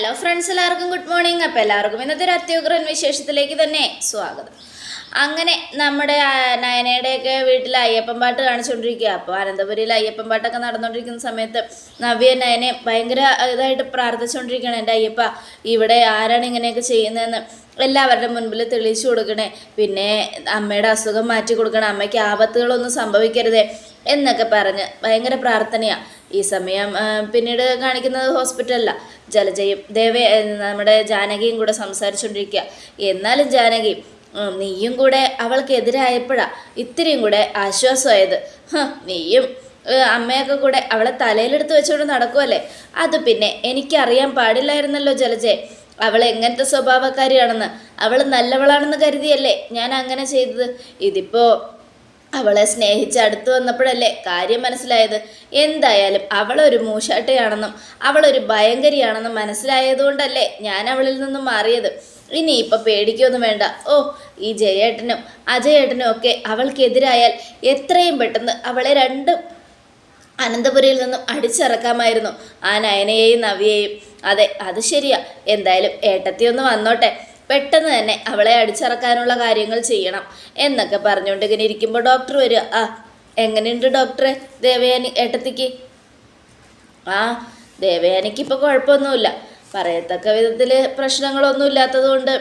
Hello friends എല്ലാവർക്കും good morning അപ്പോൾ എല്ലാവർക്കും ഇന്നത്തെ ഒരു അത്യുഗ്രൻ വിശേഷത്തിലേക്ക് തന്നെ സ്വാഗതം. അങ്ങനെ നമ്മുടെ നയനയുടെയൊക്കെ വീട്ടിൽ അയ്യപ്പൻ പാട്ട് കാണിച്ചുകൊണ്ടിരിക്കുക അപ്പോൾ അനന്തപുരിയിൽ അയ്യപ്പൻ പാട്ടൊക്കെ നടന്നുകൊണ്ടിരിക്കുന്ന സമയത്ത് നവ്യ നയനെ ഭയങ്കര ഇതായിട്ട് പ്രാർത്ഥിച്ചുകൊണ്ടിരിക്കുകയാണ് എന്റെ അയ്യപ്പ ഇവിടെ ആരാണ് ഇങ്ങനെയൊക്കെ ചെയ്യുന്നതെന്ന് എല്ലാവരുടെ മുൻപിൽ തെളിയിച്ചു കൊടുക്കണേ. പിന്നെ അമ്മയുടെ അസുഖം മാറ്റി കൊടുക്കണേ. അമ്മയ്ക്ക് ആപത്തുകളൊന്നും സംഭവിക്കരുതേ എന്നൊക്കെ പറഞ്ഞ് ഭയങ്കര പ്രാർത്ഥനയാണ് ഈ സമയം പിന്നീട് കാണിക്കുന്നത് ഹോസ്പിറ്റലിലാണ് ജലജയും ദേവ നമ്മുടെ ജാനകിയും കൂടെ സംസാരിച്ചുകൊണ്ടിരിക്കുക എന്നാലും ജാനകി നീയും കൂടെ അവൾക്കെതിരായപ്പോഴാ ഇത്തിരിയും കൂടെ ആശ്വാസമായത്. നീയും അമ്മയൊക്കെ കൂടെ അവളെ തലയിലെടുത്ത് വെച്ചുകൊണ്ട് നടക്കുമല്ലേ അത് പിന്നെ എനിക്കറിയാൻ പാടില്ലായിരുന്നല്ലോ ജലജെ. അവൾ എങ്ങനത്തെ സ്വഭാവക്കാരിയാണെന്ന്. അവൾ നല്ലവളാണെന്ന് കരുതിയല്ലേ ഞാൻ അങ്ങനെ ചെയ്തത്? ഇതിപ്പോൾ അവളെ സ്നേഹിച്ച് അടുത്ത് വന്നപ്പോഴല്ലേ കാര്യം മനസ്സിലായത്. എന്തായാലും അവളൊരു മൂശാട്ടയാണെന്നും അവളൊരു ഭയങ്കരിയാണെന്നും മനസ്സിലായതുകൊണ്ടല്ലേ ഞാൻ അവളിൽ നിന്നും മാറിയത്. ഇനി ഇപ്പൊ പേടിക്കൊന്നും വേണ്ട. ഓ ഈ ജയേട്ടനും അജയേട്ടനും ഒക്കെ അവൾക്കെതിരായാൽ എത്രയും പെട്ടെന്ന് അവളെ രണ്ടും അനന്തപുരിയിൽ നിന്നും അടിച്ചിറക്കാമായിരുന്നു. ആ നയനയെയും നവിയെയും അതെ അത് ശരിയാ. എന്തായാലും ഏട്ടത്തി ഒന്ന് വന്നോട്ടെ. പെട്ടെന്ന് തന്നെ അവളെ അടിച്ചിറക്കാനുള്ള കാര്യങ്ങൾ ചെയ്യണം എന്നൊക്കെ പറഞ്ഞുകൊണ്ട് ഇങ്ങനെ ഇരിക്കുമ്പോൾ ഡോക്ടർ വരിക. ആ എങ്ങനെയുണ്ട് ഡോക്ടറെ ദേവയാനി ഏട്ടത്തിക്ക്? ആ ദേവയാനിക്ക് ഇപ്പോൾ കുഴപ്പമൊന്നുമില്ല. പറയത്തക്ക വിധത്തിൽ പ്രശ്നങ്ങളൊന്നും ഇല്ലാത്തതുകൊണ്ട്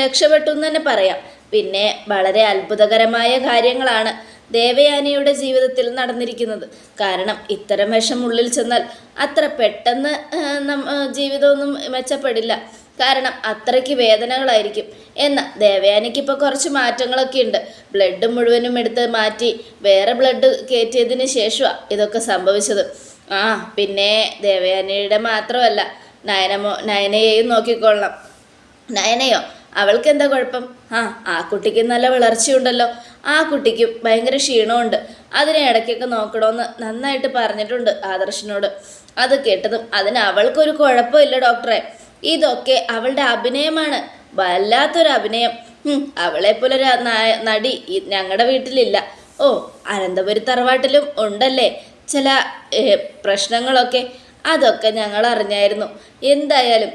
രക്ഷപ്പെട്ടു എന്ന് തന്നെ പറയാം. പിന്നെ വളരെ അത്ഭുതകരമായ കാര്യങ്ങളാണ് ദേവയാനിയുടെ ജീവിതത്തിൽ നടന്നിരിക്കുന്നത്. കാരണം ഇത്തരം വിഷം ഉള്ളിൽ ചെന്നാൽ അത്ര പെട്ടെന്ന് ജീവിതമൊന്നും മെച്ചപ്പെടില്ല. കാരണം അത്രയ്ക്ക് വേദനകളായിരിക്കും. എന്നാൽ ദേവയാനിക്ക് ഇപ്പോൾ കുറച്ച് മാറ്റങ്ങളൊക്കെ ഉണ്ട്. ബ്ലഡ് മുഴുവനും എടുത്ത് മാറ്റി വേറെ ബ്ലഡ് കയറ്റിയതിന് ശേഷമാണ് ഇതൊക്കെ സംഭവിച്ചത്. ആ പിന്നെ ദേവയാനിയുടെ മാത്രമല്ല നയനമോ നയനയെയും നോക്കിക്കൊള്ളണം. നയനയോ അവൾക്ക് എന്താ കുഴപ്പം? ആ ആ കുട്ടിക്ക് നല്ല വളർച്ചയുണ്ടല്ലോ. ആ കുട്ടിക്കും ഭയങ്കര ക്ഷീണമുണ്ട്. അതിനെ ഇടയ്ക്കൊക്കെ നോക്കണമെന്ന് നന്നായിട്ട് പറഞ്ഞിട്ടുണ്ട് ആദർശനോട്. അത് കേട്ടതും അതിന് അവൾക്കൊരു കുഴപ്പമില്ല ഡോക്ടറെ. ഇതൊക്കെ അവളുടെ അഭിനയമാണ്. വല്ലാത്തൊരു അഭിനയം. അവളെപ്പോലെ അവളെപ്പോലൊരു നടി ഞങ്ങളുടെ വീട്ടിലില്ല. ഓ അനന്തപുരി തറവാട്ടിലും ഉണ്ടല്ലേ? ചില പ്രശ്നങ്ങളൊക്കെ. അതൊക്കെ ഞങ്ങൾ അറിഞ്ഞായിരുന്നു. എന്തായാലും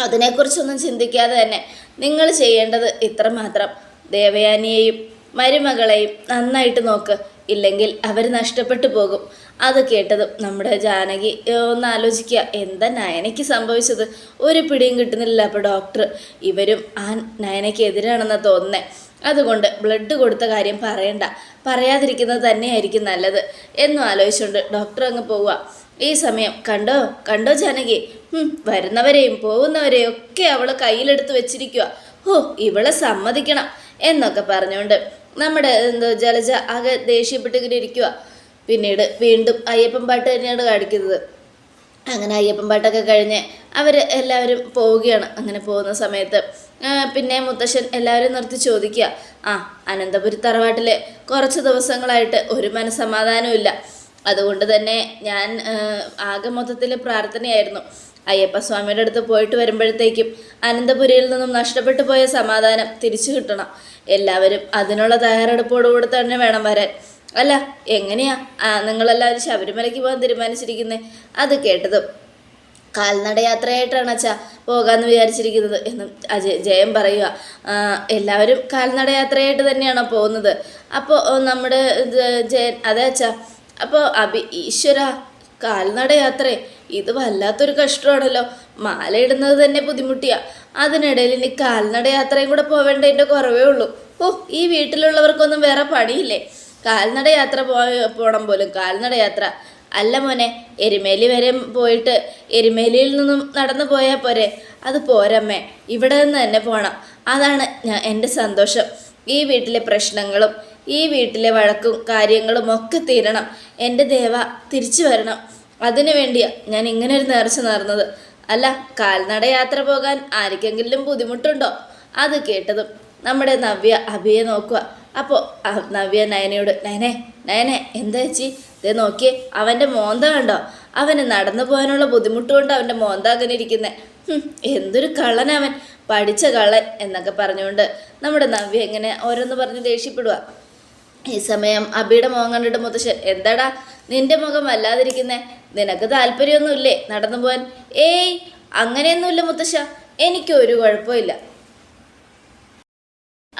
അതിനെക്കുറിച്ചൊന്നും ചിന്തിക്കാതെ തന്നെ നിങ്ങൾ ചെയ്യേണ്ടത് ഇത്രമാത്രം ദേവയാനിയെയും മരുമകളെയും നന്നായിട്ട് നോക്ക്. ഇല്ലെങ്കിൽ അവർ നഷ്ടപ്പെട്ടു പോകും. അത് കേട്ടതും നമ്മുടെ ജാനകി ഒന്ന് ആലോചിക്കുക എന്താ നയനയ്ക്ക് സംഭവിച്ചത്? ഒരു പിടിയും കിട്ടുന്നില്ല അപ്പോൾ ഡോക്ടർ ഇവരും ആ നയനയ്ക്ക് എതിരാണെന്ന് തോന്നുന്നേ. അതുകൊണ്ട് ബ്ലഡ് കൊടുത്ത കാര്യം പറയണ്ട. പറയാതിരിക്കുന്നത് തന്നെയായിരിക്കും നല്ലത്. എന്നും ആലോചിച്ചുകൊണ്ട് ഡോക്ടർ അങ്ങ് പോവുക. ഈ സമയം കണ്ടോ? കണ്ടോ ജാനകി? വരുന്നവരെയും പോകുന്നവരെയും ഒക്കെ അവൾ കയ്യിലെടുത്ത് വെച്ചിരിക്കുക ഓ ഇവളെ സമ്മതിക്കണം എന്നൊക്കെ പറഞ്ഞുകൊണ്ട് നമ്മുടെ എന്തോ ജലജ ആകെ ദേഷ്യപ്പെട്ടിങ്ങനെ ഇരിക്കുക പിന്നീട് വീണ്ടും അയ്യപ്പൻ പാട്ട് തന്നെയാണ് കാണിക്കുന്നത്. അങ്ങനെ അയ്യപ്പൻ പാട്ടൊക്കെ കഴിഞ്ഞ് അവർ എല്ലാവരും പോവുകയാണ് അങ്ങനെ പോകുന്ന സമയത്ത്. പിന്നെ മുത്തശ്ശൻ എല്ലാവരും നിർത്തി ചോദിക്കുക. ആ അനന്തപുരി തറവാട്ടിൽ കുറച്ച് ദിവസങ്ങളായിട്ട് ഒരു മനസമാധാനവും ഇല്ല. അതുകൊണ്ട് തന്നെ ഞാൻ ആകെ മൊത്തത്തിൽ പ്രാർത്ഥനയായിരുന്നു. അയ്യപ്പസ്വാമിയുടെ അടുത്ത് പോയിട്ട് വരുമ്പോഴത്തേക്കും അനന്തപുരിയിൽ നിന്നും നഷ്ടപ്പെട്ടു പോയ സമാധാനം തിരിച്ചു കിട്ടണം. എല്ലാവരും അതിനുള്ള തയ്യാറെടുപ്പോടുകൂടി തന്നെ വേണം വരാൻ. അല്ല എങ്ങനെയാ? നിങ്ങളെല്ലാവരും ശബരിമലയ്ക്ക് പോകാൻ തീരുമാനിച്ചിരിക്കുന്നത് അത് കേട്ടതും. കാൽനടയാത്രയായിട്ടാണ് അച്ഛാ പോകാമെന്ന് വിചാരിച്ചിരിക്കുന്നത് എന്ന് അജയ് ജയം പറയുക എല്ലാവരും കാൽനടയാത്രയായിട്ട് തന്നെയാണോ പോകുന്നത്? അപ്പോൾ നമ്മുടെ ജയൻ അതെ അച്ഛാ. അപ്പോൾ അഭി ഈശ്വര കാൽനടയാത്രേ ഇത് വല്ലാത്തൊരു കഷ്ടമാണല്ലോ. മാല ഇടുന്നത് തന്നെ ബുദ്ധിമുട്ടിയാ. അതിനിടയിൽ ഇനി കാൽനടയാത്രയും കൂടെ പോവേണ്ടതിന്റെ കുറവേ ഉള്ളൂ. ഓ ഈ വീട്ടിലുള്ളവർക്കൊന്നും വേറെ പണിയില്ലേ? കാൽനടയാത്ര പോയ പോണം പോലും. കാൽനട യാത്ര അല്ല മോനെ എരുമേലി വരെ പോയിട്ട് എരുമേലിയിൽ നിന്നും നടന്നു പോയാൽ പോരെ. അത് പോരമ്മേ ഇവിടെ നിന്ന് തന്നെ പോകണം അതാണ് ഞാൻ എന്റെ സന്തോഷം. ഈ വീട്ടിലെ പ്രശ്നങ്ങളും ഈ വീട്ടിലെ വഴക്കും കാര്യങ്ങളും ഒക്കെ തീരണം. എന്റെ ദേവ തിരിച്ചു വരണം. അതിനു വേണ്ടിയാ ഞാൻ ഇങ്ങനെ ഒരു നേർച്ച നേർന്നത് അല്ല കാൽനട യാത്ര പോകാൻ ആർക്കെങ്കിലും ബുദ്ധിമുട്ടുണ്ടോ? അത് കേട്ടതും നമ്മുടെ നവ്യ അഭിയെ നോക്കുക. അപ്പോൾ നവ്യ നയനയോട് നയനെ നയനെ എന്താ ചേച്ചി? ഇതേ നോക്കിയേ അവന്റെ മോന്ത കണ്ടോ? അവന് നടന്നു പോകാനുള്ള ബുദ്ധിമുട്ട് കൊണ്ട് അവന്റെ മോന്ത അങ്ങനെ ഇരിക്കുന്നത് എന്തൊരു കള്ളൻ അവൻ. പഠിച്ച കള്ളൻ എന്നൊക്കെ പറഞ്ഞുകൊണ്ട് നമ്മുടെ നവ്യ ഇങ്ങനെ ഓരോന്ന് പറഞ്ഞ് ദേഷ്യപ്പെടുക ഈ സമയം അബിയുടെ മുഖം കണ്ടിട്ട് മുത്തശ്ശൻ എന്താടാ നിന്റെ മുഖം വല്ലാതിരിക്കുന്നേ? നിനക്ക് താല്പര്യമൊന്നുമില്ലേ നടന്നു പോവാൻ ഏയ് അങ്ങനെയൊന്നുമില്ല മുത്തശ്ശ. എനിക്കൊരു കുഴപ്പമില്ല.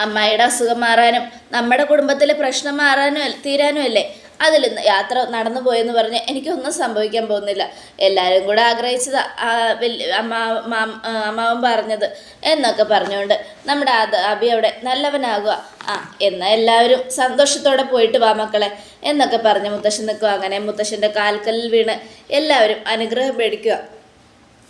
അമ്മായിയുടെ അസുഖം മാറാനും നമ്മുടെ കുടുംബത്തിലെ പ്രശ്നം മാറാനും തീരാനും അല്ലേ? അതിൽ യാത്ര നടന്നു പോയെന്ന് പറഞ്ഞ് എനിക്കൊന്നും സംഭവിക്കാൻ പോകുന്നില്ല. എല്ലാവരും കൂടെ ആഗ്രഹിച്ചത് അമ്മാവൻ പറഞ്ഞത് എന്നൊക്കെ പറഞ്ഞുകൊണ്ട് നമ്മുടെ അത് അബി അവിടെ നല്ലവനാകുക. ആ എന്നാൽ എല്ലാവരും സന്തോഷത്തോടെ പോയിട്ട് വാ മക്കളെ എന്നൊക്കെ പറഞ്ഞ് മുത്തശ്ശൻ നിൽക്കുക. അങ്ങനെ മുത്തശ്ശന്റെ കാൽക്കല്ലിൽ വീണ് എല്ലാവരും അനുഗ്രഹം മേടിക്കുക.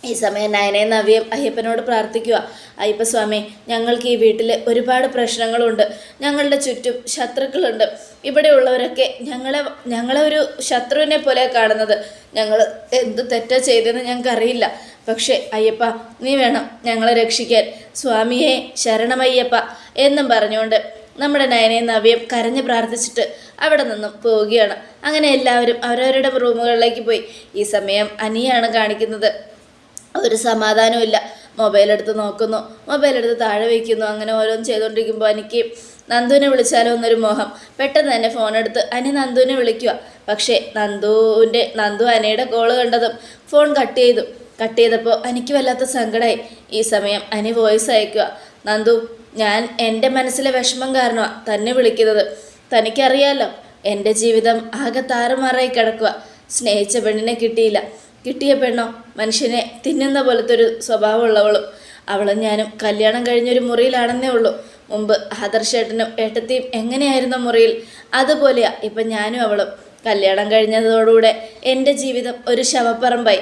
ഈ സമയം നയനയും നവ്യം അയ്യപ്പനോട് പ്രാർത്ഥിക്കുക. അയ്യപ്പസ്വാമി ഞങ്ങൾക്ക് ഈ വീട്ടിൽ ഒരുപാട് പ്രശ്നങ്ങളുണ്ട്. ഞങ്ങളുടെ ചുറ്റും ശത്രുക്കളുണ്ട്. ഇവിടെയുള്ളവരൊക്കെ ഞങ്ങളെ ഞങ്ങളെ ഒരു ശത്രുവിനെ പോലെ കാണുന്നത്. ഞങ്ങൾ എന്ത് തെറ്റാ ചെയ്തതെന്ന് ഞങ്ങൾക്കറിയില്ല. പക്ഷേ അയ്യപ്പ നീ വേണം ഞങ്ങളെ രക്ഷിക്കാൻ. സ്വാമിയെ ശരണമയ്യപ്പ എന്നും പറഞ്ഞുകൊണ്ട് നമ്മുടെ നയനയും നവ്യം കരഞ്ഞു പ്രാർത്ഥിച്ചിട്ട് അവിടെ നിന്നും പോവുകയാണ്. അങ്ങനെ എല്ലാവരും അവരവരുടെ റൂമുകളിലേക്ക് പോയി. ഈ സമയം അനിയാണ് കാണിക്കുന്നത്. ഒരു മൊബൈൽ എടുത്ത് നോക്കുന്നു. മൊബൈലെടുത്ത് താഴെ വയ്ക്കുന്നു അങ്ങനെ ഓരോന്നും ചെയ്തുകൊണ്ടിരിക്കുമ്പോൾ എനിക്ക് നന്ദുവിനെ വിളിച്ചാലോ എന്നൊരു മോഹം. പെട്ടെന്ന് തന്നെ ഫോൺ എടുത്ത് അനി നന്ദുവിനെ വിളിക്കുക പക്ഷേ നന്ദുവിന്റെ നന്ദു അനയുടെ കോൾ കണ്ടതും ഫോൺ കട്ട് ചെയ്തു. കട്ട് ചെയ്തപ്പോൾ എനിക്ക് വല്ലാത്ത സങ്കടമായി ഈ സമയം അനി വോയിസ് അയക്കുക നന്ദു ഞാൻ എന്റെ മനസ്സിലെ വിഷമം കാരണമാണ് തന്നെ വിളിക്കുന്നത്. തനിക്കറിയാലോ എന്റെ ജീവിതം ആകെ താറുമാറായി കിടക്കുക സ്നേഹിച്ച പെണ്ണിനെ കിട്ടിയില്ല. കിട്ടിയ പെണ്ണോ? മനുഷ്യനെ തിന്നുന്ന പോലത്തെ ഒരു സ്വഭാവമുള്ളവളും. അവളും ഞാനും കല്യാണം കഴിഞ്ഞൊരു മുറിയിലാണെന്നേ ഉള്ളൂ. മുമ്പ് ആദർശേട്ടനും ഏട്ടത്തിയും എങ്ങനെയായിരുന്ന മുറിയിൽ? അതുപോലെയാ ഇപ്പം ഞാനും അവളും. കല്യാണം കഴിഞ്ഞതോടുകൂടെ എന്റെ ജീവിതം ഒരു ശവപ്പറമ്പായി.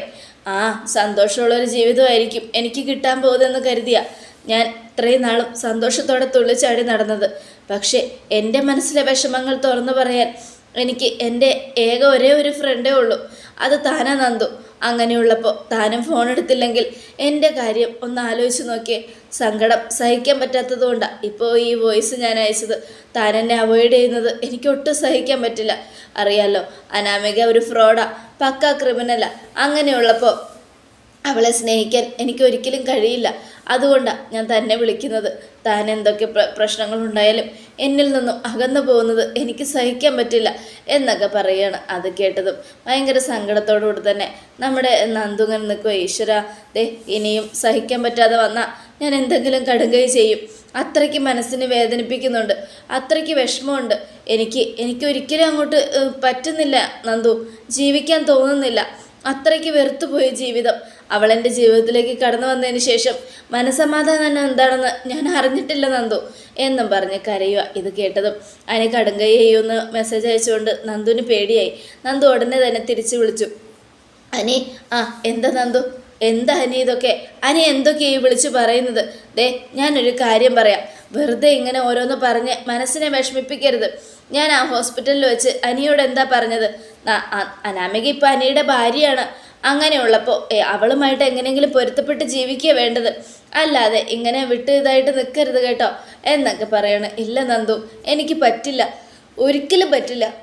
ആ സന്തോഷമുള്ളൊരു ജീവിതമായിരിക്കും എനിക്ക് കിട്ടാൻ പോകുന്നതെന്ന് കരുതിയ ഞാൻ ഇത്രയും നാളും സന്തോഷത്തോടെ തുള്ളിച്ചാടി നടന്നത്. പക്ഷേ എന്റെ മനസ്സിലെ വിഷമങ്ങൾ തുറന്നു പറയാൻ എനിക്ക് എന്റെ ഏക ഒരേ ഒരു ഫ്രണ്ടേ ഉള്ളൂ. അത് താനാ നന്ദു. അങ്ങനെയുള്ളപ്പോൾ താനും ഫോൺ എടുത്തില്ലെങ്കിൽ എന്റെ കാര്യം ഒന്ന് ആലോചിച്ച് നോക്കിയേ. സങ്കടം സഹിക്കാൻ പറ്റാത്തത് കൊണ്ടാണ് ഇപ്പോൾ ഈ വോയിസ് ഞാൻ അയച്ചത്. താൻ എന്നെ അവോയ്ഡ് ചെയ്യുന്നത് എനിക്ക് ഒട്ടും സഹിക്കാൻ പറ്റില്ല. അറിയാലോ അനാമിക ഒരു ഫ്രോഡാ പക്ക ക്രിമിനലാ അങ്ങനെയുള്ളപ്പോൾ അവളെ സ്നേഹിക്കാൻ എനിക്ക് ഒരിക്കലും കഴിയില്ല. അതുകൊണ്ടാണ് ഞാൻ തന്നെ വിളിക്കുന്നത്. താൻ എന്തൊക്കെ പ്ര പ്രശ്നങ്ങളുണ്ടായാലും എന്നിൽ നിന്നും അകന്നു പോകുന്നത് എനിക്ക് സഹിക്കാൻ പറ്റില്ല എന്നൊക്കെ പറയുകയാണ് അത് കേട്ടതും. ഭയങ്കര സങ്കടത്തോടുകൂടി തന്നെ നമ്മുടെ നന്ദുങ്ങൻ നിൽക്കുക ഈശ്വര ദേ ഇനിയും സഹിക്കാൻ പറ്റാതെ വന്നാൽ ഞാൻ എന്തെങ്കിലും കടുകൈ ചെയ്യും. അത്രയ്ക്ക് മനസ്സിന് വേദനിപ്പിക്കുന്നുണ്ട്. അത്രയ്ക്ക് വിഷമമുണ്ട്. എനിക്ക് എനിക്ക് ഒരിക്കലും അങ്ങോട്ട് പറ്റുന്നില്ല നന്ദു. ജീവിക്കാൻ തോന്നുന്നില്ല. അത്രയ്ക്ക് വെറുത്തുപോയി ജീവിതം. അവൾ എന്റെ ജീവിതത്തിലേക്ക് കടന്നു വന്നതിന് ശേഷം മനസമാധാനം എന്താണെന്ന് ഞാൻ അറിഞ്ഞിട്ടില്ല നന്ദു എന്നും പറഞ്ഞ് കരയുക ഇത് കേട്ടതും അതിന് കടുങ്കൈ ചെയ്യുമെന്ന് മെസ്സേജ് അയച്ചുകൊണ്ട് നന്ദുവിന് പേടിയായി. നന്ദു ഉടനെ തന്നെ തിരിച്ചു വിളിച്ചു. അനി ആ എന്താ നന്ദു? എന്താ അനി ഇതൊക്കെ? അനി എന്തൊക്കെയാ ഈ വിളിച്ച് പറയുന്നത്? ദേ ഞാനൊരു കാര്യം പറയാം. വെറുതെ ഇങ്ങനെ ഓരോന്ന് പറഞ്ഞ് മനസ്സിനെ വിഷമിപ്പിക്കരുത്. ഞാൻ ആ ഹോസ്പിറ്റലിൽ വെച്ച് അനിയോട് എന്താ പറഞ്ഞത്? അനാമിക ഇപ്പം അനിയുടെ ഭാര്യയാണ്. അങ്ങനെയുള്ളപ്പോൾ അവളുമായിട്ട് എങ്ങനെയെങ്കിലും പൊരുത്തപ്പെട്ട് ജീവിക്കുക വേണ്ടത്. അല്ലാതെ ഇങ്ങനെ വിട്ട് ഇതായിട്ട് നിൽക്കരുത് കേട്ടോ. എന്നൊക്കെ പറയണ. ഇല്ല നന്ദു എനിക്ക് പറ്റില്ല. ഒരിക്കലും പറ്റില്ല.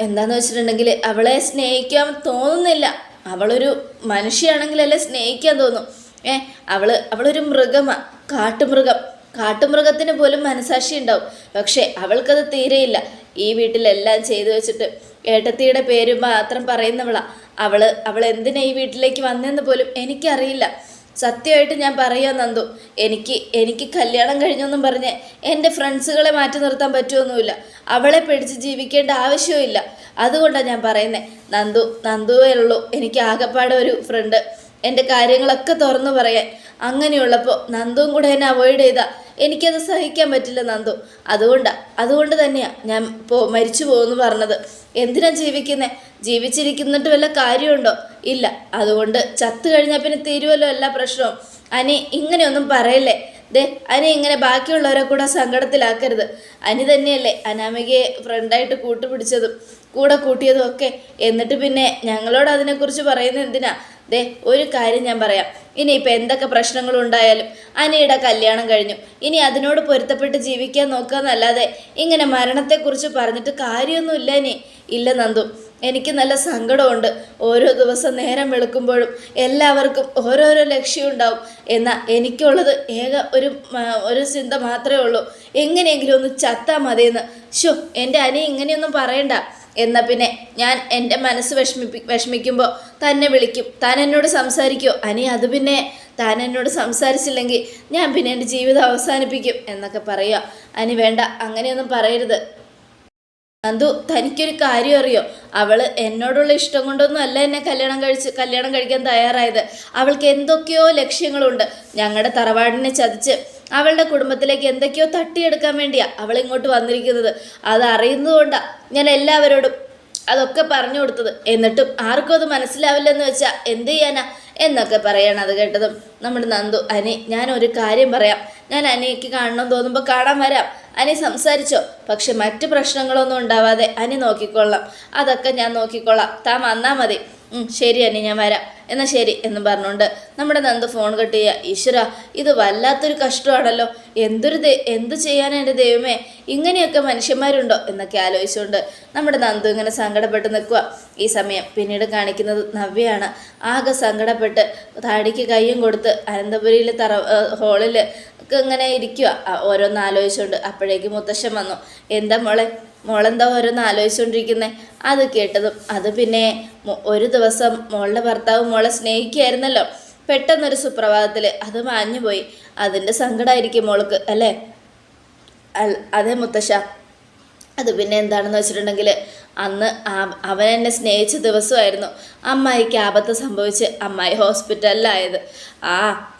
എന്താന്ന് വെച്ചിട്ടുണ്ടെങ്കിൽ അവളെ സ്നേഹിക്കാൻ തോന്നുന്നില്ല. അവളൊരു മനുഷ്യയാണെങ്കിലല്ലേ സ്നേഹിക്കാൻ തോന്നും. ഏ അവൾ അവളൊരു മൃഗമാ കാട്ടുമൃഗം. കാട്ടുമൃഗത്തിന് പോലും മനസാക്ഷി ഉണ്ടാവും. പക്ഷേ അവൾക്കത് തീരെയില്ല. ഈ വീട്ടിലെല്ലാം ചെയ്തു വെച്ചിട്ട് ഏട്ടത്തിയുടെ പേര് മാത്രം പറയുന്നവളാ. അവൾ അവൾ എന്തിനാ ഈ വീട്ടിലേക്ക് വന്നെന്ന് പോലും എനിക്കറിയില്ല. സത്യമായിട്ട് ഞാൻ പറയാം നന്ദു. എനിക്ക് എനിക്ക് കല്യാണം കഴിഞ്ഞൊന്നും പറഞ്ഞ് എന്റെ ഫ്രണ്ട്സുകളെ മാറ്റി നിർത്താൻ പറ്റുമൊന്നുമില്ല അവളെ പിടിച്ച് ജീവിക്കേണ്ട ആവശ്യമില്ല അതുകൊണ്ടാണ് ഞാൻ പറയുന്നത് നന്ദു നന്ദുവേ ഉള്ളൂ. എനിക്ക് ആകെപ്പാടെ ഒരു ഫ്രണ്ട് എന്റെ കാര്യങ്ങളൊക്കെ തുറന്നു പറയാൻ. അങ്ങനെയുള്ളപ്പോൾ നന്ദുവും കൂടെ എന്നെ അവോയ്ഡ് ചെയ്താൽ എനിക്കത് സഹിക്കാൻ പറ്റില്ല നന്ദു. അതുകൊണ്ടാണ് അതുകൊണ്ട് തന്നെയാണ് ഞാൻ പോ മരിച്ചു പോകുമെന്ന് പറഞ്ഞത്. എന്തിനാ ജീവിക്കുന്നത് ജീവിച്ചിരിക്കുന്നിട്ട് വല്ല കാര്യമുണ്ടോ? ഇല്ല. അതുകൊണ്ട് ചത്തു കഴിഞ്ഞാൽ പിന്നെ തീരുമല്ലോ എല്ലാ പ്രശ്നവും. അനി ഇങ്ങനെയൊന്നും പറയല്ലേ? ദേ അനി ഇങ്ങനെ ബാക്കിയുള്ളവരെ കൂടെ സങ്കടത്തിലാക്കരുത്. അനി തന്നെയല്ലേ അനാമികയെ ഫ്രണ്ടായിട്ട് കൂട്ടുപിടിച്ചതും കൂടെ കൂട്ടിയതും ഒക്കെ. എന്നിട്ട് പിന്നെ ഞങ്ങളോട് അതിനെക്കുറിച്ച് പറയുന്നത് എന്തിനാ? ദേ ഒരു കാര്യം ഞാൻ പറയാം. ഇനിയിപ്പോൾ എന്തൊക്കെ പ്രശ്നങ്ങളുണ്ടായാലും അനിയുടെ കല്യാണം കഴിഞ്ഞു. ഇനി അതിനോട് പൊരുത്തപ്പെട്ട് ജീവിക്കാൻ നോക്കുക എന്നല്ലാതെ ഇങ്ങനെ മരണത്തെക്കുറിച്ച് പറഞ്ഞിട്ട് കാര്യമൊന്നുമില്ല ഇനി. ഇല്ല നന്ദു. എനിക്ക് നല്ല സങ്കടമുണ്ട്. ഓരോ ദിവസം നേരം വെളുക്കുമ്പോഴും എല്ലാവർക്കും ഓരോരോ ലക്ഷ്യം ഉണ്ടാവും. എന്നാൽ എനിക്കുള്ളത് ഏക ഒരു ഒരു ചിന്ത മാത്രമേ ഉള്ളൂ. എങ്ങനെയെങ്കിലും ഒന്ന് ചത്താൽ മതിയെന്ന്. ഷോ എന്റെ അനി ഇങ്ങനെയൊന്നും പറയണ്ട. എന്നാൽ പിന്നെ ഞാൻ എന്റെ മനസ്സ് വിഷമിപ്പി വിഷമിക്കുമ്പോൾ തന്നെ വിളിക്കും. താൻ എന്നോട് സംസാരിക്കുമോ അനി അത് പിന്നെ താൻ എന്നോട് സംസാരിച്ചില്ലെങ്കിൽ ഞാൻ പിന്നെ എന്റെ ജീവിതം അവസാനിപ്പിക്കും എന്നൊക്കെ പറയുക അനി വേണ്ട അങ്ങനെയൊന്നും പറയരുത്. നന്ദു തനിക്കൊരു കാര്യം അറിയോ? അവൾ എന്നോടുള്ള ഇഷ്ടം കൊണ്ടൊന്നും അല്ല എന്നെ കല്യാണം കഴിച്ച് കല്യാണം കഴിക്കാൻ തയ്യാറായത്. അവൾക്ക് എന്തൊക്കെയോ ലക്ഷ്യങ്ങളുണ്ട്. ഞങ്ങളുടെ തറവാടിനെ ചതിച്ച് അവളുടെ കുടുംബത്തിലേക്ക് എന്തൊക്കെയോ തട്ടിയെടുക്കാൻ വേണ്ടിയാ അവൾ ഇങ്ങോട്ട് വന്നിരിക്കുന്നത്. അത് ഞാൻ എല്ലാവരോടും അതൊക്കെ പറഞ്ഞു കൊടുത്തത്. എന്നിട്ടും ആർക്കും അത് മനസ്സിലാവില്ലെന്ന് വെച്ചാൽ എന്ത് ചെയ്യാനാ എന്നൊക്കെ പറയാണ് അത് കേട്ടതും നമ്മുടെ നന്ദു. അനി ഞാൻ ഒരു കാര്യം പറയാം. ഞാൻ അനിക്ക് കാണണം തോന്നുമ്പോൾ കാണാൻ വരാം. അനി സംസാരിച്ചോ? പക്ഷെ മറ്റ് പ്രശ്നങ്ങളൊന്നും ഉണ്ടാവാതെ അനി നോക്കിക്കൊള്ളാം. അതൊക്കെ ഞാൻ നോക്കിക്കൊള്ളാം. താൻ വന്നാൽ മതി. ശരി അനി ഞാൻ വരാം. എന്നാൽ ശരി എന്ന് പറഞ്ഞുകൊണ്ട് നമ്മുടെ നന്ദു ഫോൺ കട്ട് ചെയ്യുക ഈശ്വര ഇത് വല്ലാത്തൊരു കഷ്ടമാണല്ലോ. എന്തൊരു എന്ത് ചെയ്യാനാ എന്റെ ദൈവമേ? ഇങ്ങനെയൊക്കെ മനുഷ്യന്മാരുണ്ടോ? എന്നൊക്കെ ആലോചിച്ചുകൊണ്ട് നമ്മുടെ നന്ദു ഇങ്ങനെ സങ്കടപ്പെട്ട് നിൽക്കുക ഈ സമയം പിന്നീട് കാണിക്കുന്നത് നവ്യയാണ്. ആകെ സങ്കടപ്പെട്ട് താടിക്ക് കയ്യും കൊടുത്ത് അനന്തപുരിയിൽ തറ ഹോളിൽ ഇങ്ങനെ ഇരിക്കുക ഓരോന്ന് ആലോചിച്ചുകൊണ്ട് അപ്പോഴേക്ക് മുത്തശ്ശൻ വന്നു. എന്താ മോളെ? മോളെന്താ ഓരോന്ന് ആലോചിച്ചുകൊണ്ടിരിക്കുന്നത് അത് കേട്ടതും അത് പിന്നെ ഒരു ദിവസം മോളുടെ ഭർത്താവ് മോളെ സ്നേഹിക്കുകയായിരുന്നല്ലോ പെട്ടെന്നൊരു സുപ്രഭാതത്തിൽ അത് മാഞ്ഞുപോയി അതിന്റെ സങ്കടമായിരിക്കും മോൾക്ക് അല്ലേ? അതെ മുത്തശ്ശ. അത് പിന്നെ എന്താണെന്ന് വെച്ചിട്ടുണ്ടെങ്കിൽ അന്ന് അവൻ എന്നെ സ്നേഹിച്ച ദിവസമായിരുന്നു. അമ്മായിക്ക് ആപത്ത് സംഭവിച്ച് അമ്മായി ഹോസ്പിറ്റലിലായത്. ആ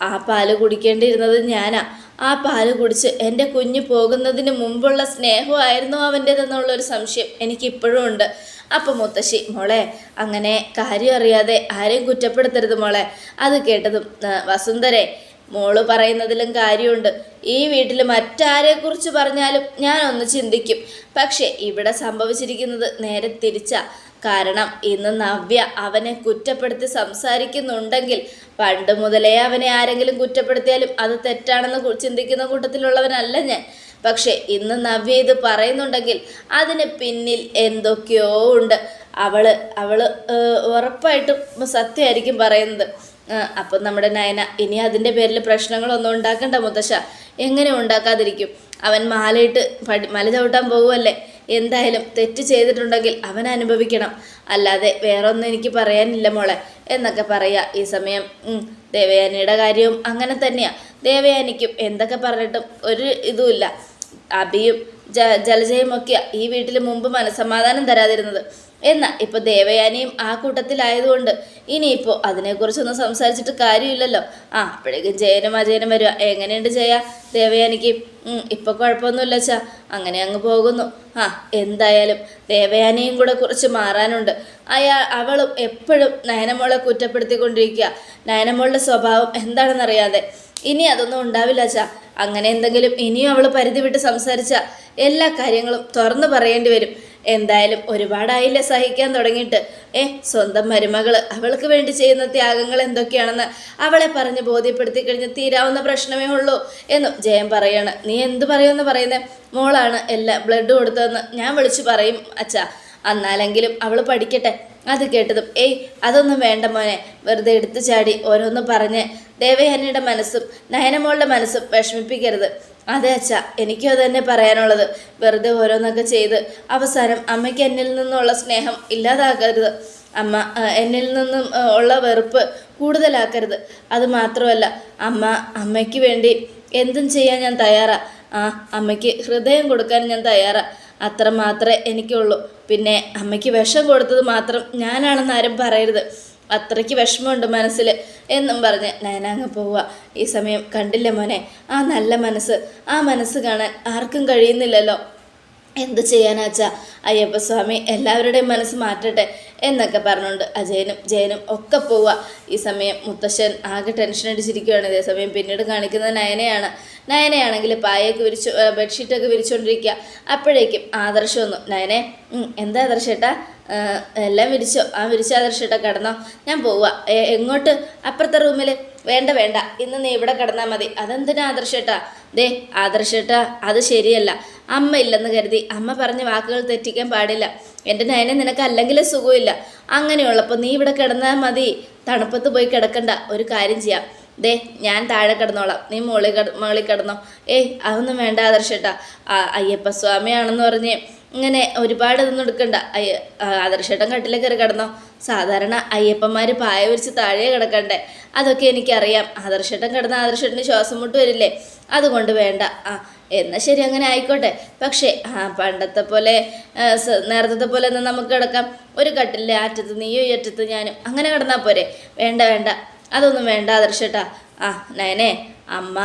ആ പാൽ കുടിക്കേണ്ടിയിരുന്നത് ഞാനാ. ആ പാൽ കുടിച്ച് എന്റെ കുഞ്ഞ് പോകുന്നതിന് മുമ്പുള്ള സ്നേഹമായിരുന്നു അവന്റേതെന്നുള്ളൊരു സംശയം എനിക്കിപ്പോഴും ഉണ്ട്. അപ്പം മുത്തശ്ശി മോളെ അങ്ങനെ കാര്യം അറിയാതെ ആരെയും കുറ്റപ്പെടുത്തരുത് മോളെ. അത് കേട്ടതും വസുന്ധരെ മോൾ പറയുന്നതിലും കാര്യമുണ്ട്. ഈ വീട്ടിൽ മറ്റാരെക്കുറിച്ച് പറഞ്ഞാലും ഞാനൊന്ന് ചിന്തിക്കും. പക്ഷേ ഇവിടെ സംഭവിച്ചിരിക്കുന്നത് നേരെ തിരിച്ചാ. കാരണം ഇന്ന് നവ്യ അവനെ കുറ്റപ്പെടുത്തി സംസാരിക്കുന്നുണ്ടെങ്കിൽ പണ്ട് മുതലേ അവനെ ആരെങ്കിലും കുറ്റപ്പെടുത്തിയാലും അത് തെറ്റാണെന്ന് ചിന്തിക്കുന്ന കൂട്ടത്തിലുള്ളവനല്ല ഞാൻ. പക്ഷേ ഇന്ന് നവ്യ ഇത് പറയുന്നുണ്ടെങ്കിൽ അതിന് പിന്നിൽ എന്തൊക്കെയോ ഉണ്ട്. അവൾ അവൾ ഉറപ്പായിട്ടും സത്യമായിരിക്കും പറയുന്നത്. അപ്പം നമ്മുടെ നയന ഇനി അതിന്റെ പേരിൽ പ്രശ്നങ്ങളൊന്നും ഉണ്ടാക്കണ്ട മുത്തശ്ശ. എങ്ങനെ ഉണ്ടാക്കാതിരിക്കും? അവൻ മാലയിട്ട് പടി മല ചവിട്ടാൻ പോകുമല്ലേ എന്തായാലും തെറ്റ് ചെയ്തിട്ടുണ്ടെങ്കിൽ അവൻ അനുഭവിക്കണം. അല്ലാതെ വേറൊന്നും എനിക്ക് പറയാനില്ല മോളെ എന്നൊക്കെ പറയുക ഈ സമയം. ദേവയാനിയുടെ കാര്യവും അങ്ങനെ തന്നെയാണ് ദേവയാനിക്കും എന്തൊക്കെ പറഞ്ഞിട്ടും ഒരു ഇതുമില്ല. അബിയും ജ ഈ വീട്ടിൽ മുമ്പ് മനസമാധാനം തരാതിരുന്നത്. എന്നാൽ ഇപ്പോൾ ദേവയാനിയും ആ കൂട്ടത്തിലായതുകൊണ്ട് ഇനിയിപ്പോൾ അതിനെക്കുറിച്ചൊന്നും സംസാരിച്ചിട്ട് കാര്യമില്ലല്ലോ. ആ അപ്പോഴേക്കും ജയനും അജയനും വരിക. എങ്ങനെയുണ്ട് ജയ? ദേവയാനിക്ക് ഇപ്പോൾ കുഴപ്പമൊന്നുമില്ല ചാ അങ്ങനെ അങ്ങ് പോകുന്നു. ആ എന്തായാലും ദേവയാനിയും കൂടെ കുറച്ച് മാറാനുണ്ട്. അയാൾ അവളും എപ്പോഴും നയനമോളെ കുറ്റപ്പെടുത്തിക്കൊണ്ടിരിക്കുക. നയനമോളുടെ സ്വഭാവം എന്താണെന്നറിയാതെ ഇനി അതൊന്നും ഉണ്ടാവില്ല അച്ഛാ. അങ്ങനെ എന്തെങ്കിലും ഇനിയും അവൾ പരിധി വിട്ട് സംസാരിച്ച എല്ലാ കാര്യങ്ങളും തുറന്നു പറയേണ്ടി വരും. എന്തായാലും ഒരുപാടായില്ല സഹിക്കാൻ തുടങ്ങിയിട്ട്. ഏ സ്വന്തം മരുമകൾ അവൾക്ക് വേണ്ടി ചെയ്യുന്ന ത്യാഗങ്ങൾ എന്തൊക്കെയാണെന്ന് അവളെ പറഞ്ഞ് ബോധ്യപ്പെടുത്തി കഴിഞ്ഞ് തീരാവുന്ന പ്രശ്നമേ ഉള്ളൂ എന്നും ജയൻ പറയാണ്. നീ എന്ത് പറയുമെന്ന് പറയുന്നത് മോളാണ് എല്ലാ ബ്ലഡ് കൊടുത്തതെന്ന് ഞാൻ വിളിച്ചു പറയും അച്ഛാ. എന്നാലെങ്കിലും അവൾ പഠിക്കട്ടെ. അത് കേട്ടതും ഏയ് അതൊന്നും വേണ്ട മോനെ. വെറുതെ എടുത്തു ചാടി ഓരോന്ന് പറഞ്ഞ് ദേവയാനിയുടെ മനസ്സും നയനമോളുടെ മനസ്സും വിഷമിപ്പിക്കരുത്. അതെ അച്ഛ എനിക്കും അത് തന്നെ പറയാനുള്ളത്. വെറുതെ ഓരോന്നൊക്കെ ചെയ്ത് അവസാനം അമ്മയ്ക്ക് എന്നിൽ നിന്നുള്ള സ്നേഹം ഇല്ലാതാക്കരുത്. അമ്മ എന്നിൽ നിന്നും ഉള്ള വെറുപ്പ് കൂടുതലാക്കരുത്. അത് മാത്രമല്ല അമ്മ അമ്മയ്ക്ക് വേണ്ടി എന്തും ചെയ്യാൻ ഞാൻ തയ്യാറാ. ആ അമ്മയ്ക്ക് ഹൃദയം കൊടുക്കാൻ ഞാൻ തയ്യാറാ. അത്ര മാത്രമേ എനിക്കുള്ളൂ. പിന്നെ അമ്മയ്ക്ക് വിഷം കൊടുത്തത് മാത്രം ഞാനാണെന്ന് ആരും പറയരുത്. അത്രയ്ക്ക് വിഷമമുണ്ട് മനസ്സിൽ എന്നും പറഞ്ഞ് നയനാങ്ങ് പോവുക. ഈ സമയം കണ്ടില്ല മോനെ? ആ നല്ല മനസ്സ്. ആ മനസ്സ് കാണാൻ ആർക്കും കഴിയുന്നില്ലല്ലോ. എന്ത് ചെയ്യാനാച്ചാ? അയ്യപ്പസ്വാമി എല്ലാവരുടെയും മനസ്സ് മാറ്റട്ടെ എന്നൊക്കെ പറഞ്ഞുകൊണ്ട് അജയനും ജയനും ഒക്കെ പോവുക ഈ സമയം മുത്തശ്ശൻ ആകെ ടെൻഷൻ അടിച്ചിരിക്കുകയാണ് ഇതേ സമയം പിന്നീട് കാണിക്കുന്നത് നയനയാണ്. നയനയാണെങ്കിൽ പായൊക്കെ വിരിച്ചു ബെഡ്ഷീറ്റൊക്കെ വിരിച്ചുകൊണ്ടിരിക്കുക അപ്പോഴേക്കും ആദർശം വന്നു. നയനെ എന്താ ആദർശേട്ടാ എല്ലാം വിരിച്ചോ? ആ വിരിച്ച ആദർശേട്ടാ കിടന്നോ? ഞാൻ പോവുക എങ്ങോട്ട്? അപ്പുറത്തെ റൂമിൽ വേണ്ട വേണ്ട. ഇന്ന് നീ ഇവിടെ കിടന്നാൽ മതി. അതെന്തിനാ ആദർശേട്ടാ? ദേ ആദർശേട്ടാ അത് ശരിയല്ല. അമ്മ ഇല്ലെന്ന് കരുതി. അമ്മ പറഞ്ഞ വാക്കുകൾ തെറ്റിക്കാൻ പാടില്ല. എന്റെ നയനെ നിനക്ക് അല്ലെങ്കിൽ സുഖമില്ല. അങ്ങനെയുള്ളപ്പോൾ നീ ഇവിടെ കിടന്നാൽ മതി. തണുപ്പത്ത് പോയി കിടക്കണ്ട. ഒരു കാര്യം ചെയ്യാം. ദേ ഞാൻ താഴെ കിടന്നോളാം. നീ മുകളിൽ കിട മുകളിൽ കിടന്നോ. ഏയ് അതൊന്നും വേണ്ട ആദർശേട്ടാ. അയ്യപ്പസ്വാമിയാണെന്ന് അയ്യപ്പ സ്വാമിയാണെന്ന് പറഞ്ഞ് ഇങ്ങനെ ഒരുപാട് ഇതൊന്നും എടുക്കണ്ട. അയ്യ ആദർശേട്ടൻ കട്ടിലേ കയറി കിടന്നോ? സാധാരണ അയ്യപ്പന്മാർ പായ വിരിച്ച് താഴെ കിടക്കണ്ടേ? അതൊക്കെ എനിക്കറിയാം. ആദർശേട്ടൻ കിടന്ന ആദർശേട്ടന് ശ്വാസം മുട്ട് വരില്ലേ? അതുകൊണ്ട് വേണ്ട. ആ എന്നാൽ ശരി അങ്ങനെ ആയിക്കോട്ടെ. പക്ഷേ ആ പണ്ടത്തെ പോലെ നേരത്തെ പോലെ ഒന്നും നമുക്ക് കിടക്കാം? ഒരു കട്ടിലെ അറ്റത്ത് നീയോ ഈ അറ്റത്ത് ഞാനും. അങ്ങനെ കിടന്നാൽ പോരെ. വേണ്ട വേണ്ട. അതൊന്നും വേണ്ട ആദർശേട്ടാ. ആ നയനെ അമ്മ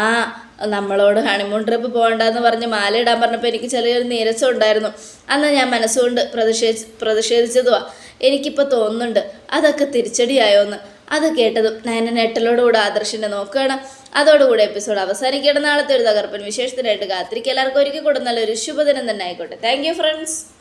നമ്മളോട് ഹണിമൂൺ ട്രിപ്പ് പോകണ്ടെന്ന് പറഞ്ഞ് മാല ഇടാൻ പറഞ്ഞപ്പോൾ എനിക്ക് ചെറിയൊരു നീരസം ഉണ്ടായിരുന്നു. അന്ന് ഞാൻ മനസ്സുകൊണ്ട് പ്രതിഷേധി പ്രതിഷേധിച്ചതുവാ. എനിക്കിപ്പോൾ തോന്നുന്നുണ്ട് അതൊക്കെ തിരിച്ചടിയായോ എന്ന് അത് കേട്ടതും നയന നെട്ടലോടുകൂടെ ആദർശിനെ നോക്കുകയാണ്. അതോടുകൂടെ എപ്പിസോഡ് അവസാനിക്കേണ്ട നാളത്തെ ഒരു തകർപ്പൻ വിശേഷത്തിനായിട്ട് കാത്തിരിക്കുക. എല്ലാവർക്കും ഒരിക്കൽ കൂടെ നല്ലൊരു ശുഭദിനം തന്നെ ആയിക്കോട്ടെ. Thank friends